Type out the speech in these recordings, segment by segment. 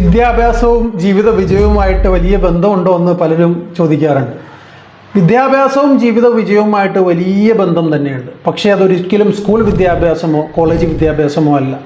വിദ്യാഭ്യാസവും ജീവിത വിജയവുമായിട്ട് വലിയ ബന്ധമുണ്ടോ എന്ന് പലരും ചോദിക്കാറുണ്ട്. വിദ്യാഭ്യാസവും ജീവിത വിജയവുമായിട്ട് വലിയ ബന്ധം തന്നെയുണ്ട്. പക്ഷേ അതൊരിക്കലും സ്കൂൾ വിദ്യാഭ്യാസമോ കോളേജ് വിദ്യാഭ്യാസമോ അല്ല.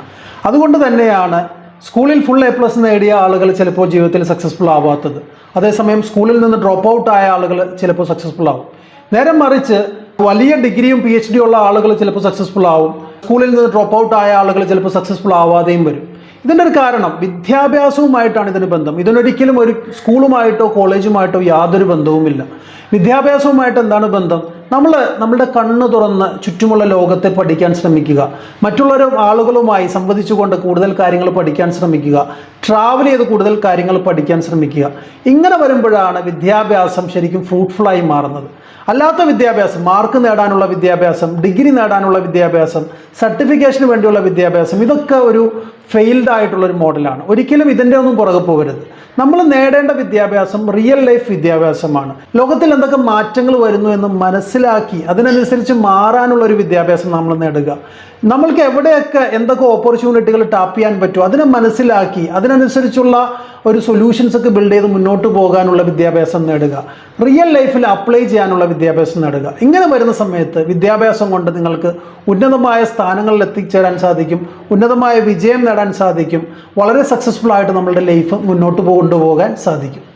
അതുകൊണ്ട് തന്നെയാണ് സ്കൂളിൽ ഫുൾ എ പ്ലസ് നേടിയ ആളുകൾ ചിലപ്പോൾ ജീവിതത്തിൽ സക്സസ്ഫുൾ ആവാത്തത്. അതേസമയം സ്കൂളിൽ നിന്ന് ഡ്രോപ്പ് ഔട്ട് ആയ ആളുകൾ ചിലപ്പോൾ സക്സസ്ഫുൾ ആവും. നേരെ മറിച്ച് വലിയ ഡിഗ്രിയും പി എച്ച് ഡി ഉള്ള ആളുകൾ ചിലപ്പോൾ സക്സസ്ഫുൾ ആവും. സ്കൂളിൽ നിന്ന് ഡ്രോപ്പ് ഔട്ട് ആയ ആളുകൾ ചിലപ്പോൾ സക്സസ്ഫുൾ ആവാതെയും വരും. ഇതിന്റെ ഒരു കാരണം വിദ്യാഭ്യാസവുമായിട്ടാണ് ഇതിന് ബന്ധം. ഇതിനൊരിക്കലും ഒരു സ്കൂളുമായിട്ടോ കോളേജുമായിട്ടോ യാതൊരു ബന്ധവുമില്ല. വിദ്യാഭ്യാസവുമായിട്ട് എന്താണ് ബന്ധം? നമ്മൾ നമ്മുടെ കണ്ണ് തുറന്ന് ചുറ്റുമുള്ള ലോകത്തെ പഠിക്കാൻ ശ്രമിക്കുക. മറ്റുള്ളവരും ആളുകളുമായി സംവദിച്ചുകൊണ്ട് കൂടുതൽ കാര്യങ്ങൾ പഠിക്കാൻ ശ്രമിക്കുക. ട്രാവൽ ചെയ്ത് കൂടുതൽ കാര്യങ്ങൾ പഠിക്കാൻ ശ്രമിക്കുക. ഇങ്ങനെ വരുമ്പോഴാണ് വിദ്യാഭ്യാസം ശരിക്കും ഫ്രൂട്ട്ഫുള്ളായി മാറുന്നത്. അല്ലാത്ത വിദ്യാഭ്യാസം മാർക്ക് നേടാനുള്ള വിദ്യാഭ്യാസം ഡിഗ്രി നേടാനുള്ള വിദ്യാഭ്യാസം സർട്ടിഫിക്കേഷന് വേണ്ടിയുള്ള വിദ്യാഭ്യാസം ഇതൊക്കെ ഒരു ഫെയിൽഡ് ആയിട്ടുള്ള ഒരു മോഡലാണ് ഒരിക്കലും ഇതിന്റെ ഒന്നും പുറകെ പോകരുത്. നമ്മൾ നേടേണ്ട വിദ്യാഭ്യാസം റിയൽ ലൈഫ് വിദ്യാഭ്യാസമാണ്. ലോകത്തിൽ എന്തൊക്കെ മാറ്റങ്ങൾ വരുന്നു എന്ന് മനസ്സിലാക്കി അതിനനുസരിച്ച് മാറാനുള്ള ഒരു വിദ്യാഭ്യാസം നമ്മൾ നേടുക. നമ്മൾക്ക് എവിടെയൊക്കെ എന്തൊക്കെ ഓപ്പർച്യൂണിറ്റികൾ ടാപ്പ് ചെയ്യാൻ പറ്റുമോ അതിനെ മനസ്സിലാക്കി അതിനനുസരിച്ചുള്ള ഒരു സൊല്യൂഷൻസ് ഒക്കെ ബിൽഡ് ചെയ്ത് മുന്നോട്ട് പോകാനുള്ള വിദ്യാഭ്യാസം നേടുക. റിയൽ ലൈഫിൽ അപ്ലൈ ചെയ്യാനുള്ള വിദ്യാഭ്യാസം നേടുക. ഇങ്ങനെ വരുന്ന സമയത്ത് വിദ്യാഭ്യാസം കൊണ്ട് നിങ്ങൾക്ക് ഉന്നതമായ സ്ഥാനങ്ങളിൽ എത്തിച്ചേരാൻ സാധിക്കും ഉന്നതമായ വിജയം നേടാൻ സാധിക്കും വളരെ സക്സസ്ഫുൾ ആയിട്ട് നമ്മളുടെ ലൈഫ് മുന്നോട്ട് കൊണ്ടുപോകാൻ സാധിക്കും.